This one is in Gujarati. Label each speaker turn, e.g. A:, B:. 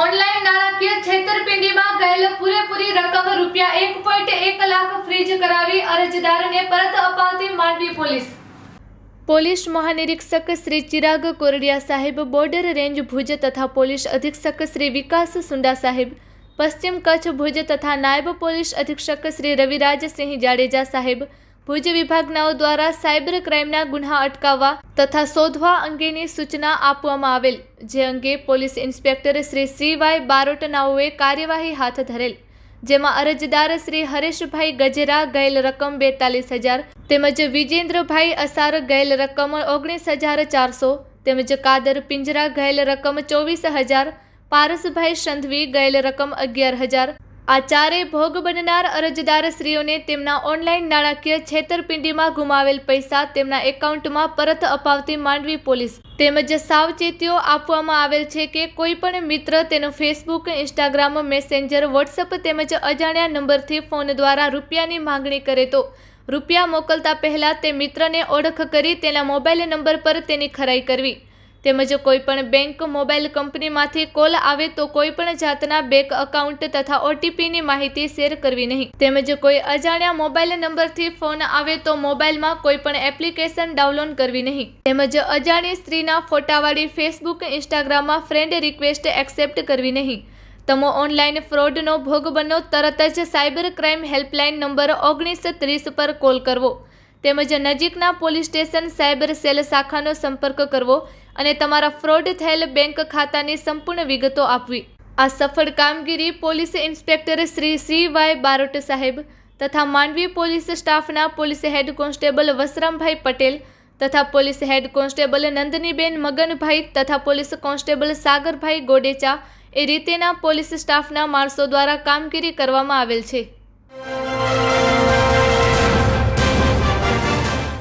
A: ઓનલાઈન નાણાકીય છેતરપિંડીમાં ગયેલ પૂરેપૂરી રકમ રૂપિયા એક પોઈન્ટ એક લાખ ફ્રીજ કરાવી અરજદારને પરત અપાવતી માંડવી પોલીસ. પોલીસ મહાનિરીક્ષક શ્રી ચિરાગ કોરડિયા સાહેબ બોર્ડર રેન્જ ભુજ તથા પોલીસ અધિક્ષક શ્રી વિકાસ સુંડા સાહેબ, પશ્ચિમ કચ્છ ભુજ તથા નાયબ પોલીસ અધિક્ષક શ્રી રવિરાજસિંહ જાડેજા સાહેબ ભુજ વિભાગનાઓ દ્વારા સાયબર ક્રાઇમના ગુન્હા અટકાવવા તથા શોધવા અંગેની સૂચના આપવામાં આવેલ, જે અંગે police inspector Shri C Y બારોટનાઓએ કાર્યવાહી હાથ ધરેલ, જેમાં અરજદાર શ્રી હરેશભાઈ ગજેરા ગયેલ રકમ બેતાલીસ હજાર તેમજ વિજેન્દ્રભાઈ અસાર ગયેલ રકમ ઓગણીસ હજાર ચારસો તેમજ કાદર પિંજરા ગયેલ રકમ ચોવીસ હજાર, પારસભાઈ સંધવી ગયેલ રકમ અગિયાર હજાર આ ચારેય ભોગ બનનાર અરજદાર સ્ત્રીઓને તેમના ઓનલાઈન નાણાકીય છેતરપિંડીમાં ગુમાવેલ પૈસા તેમના એકાઉન્ટમાં પરત અપાવતી માંડવી પોલીસ. તેમજ સાવચેતીઓ આપવામાં આવેલ છે કે કોઈ પણ મિત્ર તેનો ફેસબુક, ઇન્સ્ટાગ્રામ, મેસેન્જર, વોટ્સઅપ તેમજ અજાણ્યા નંબરથી ફોન દ્વારા રૂપિયાની માંગણી કરે તો રૂપિયા મોકલતા પહેલાં તે મિત્રને ઓળખ કરી તેના મોબાઈલ નંબર પર તેની ખરાઈ કરવી. તેમજ કોઈપણ બેંક મોબાઈલ કંપનીમાંથી કોલ આવે તો કોઈપણ જાતના બેંક અકાઉન્ટ તથા ઓટીપીની માહિતી શેર કરવી નહીં. તેમજ કોઈ અજાણ્યા મોબાઈલ નંબરથી ફોન આવે તો મોબાઈલમાં કોઈપણ એપ્લિકેશન ડાઉનલોડ કરવી નહીં. તેમજ અજાણી સ્ત્રીના ફોટાવાળી ફેસબુક ઇન્સ્ટાગ્રામમાં ફ્રેન્ડ રિક્વેસ્ટ એક્સેપ્ટ કરવી નહીં. તમે ઓનલાઈન ફ્રોડનો ભોગ બનો તરત જ સાયબર ક્રાઇમ હેલ્પલાઇન નંબર ઓગણીસ ત્રીસ પર કોલ કરવો. તેમજ નજીકના પોલીસ સ્ટેશન, સાયબર સેલ શાખાનો સંપર્ક કરવો. અને તમારા ફ્રોડ થયેલ બેંક ખાતાની સંપૂર્ણ વિગતો આપવી. આ સફળ કામગીરી police inspector Shri C Y Barot સાહેબ તથા માંડવી પોલીસ સ્ટાફના police head constable Vasrambhai Patel તથા police head constable Nandiniben Maganbhai તથા પોલીસ કોન્સ્ટેબલ સાગરભાઈ ગોડેચા એ રીતેના પોલીસ સ્ટાફના માણસો દ્વારા કામગીરી કરવામાં આવેલ છે.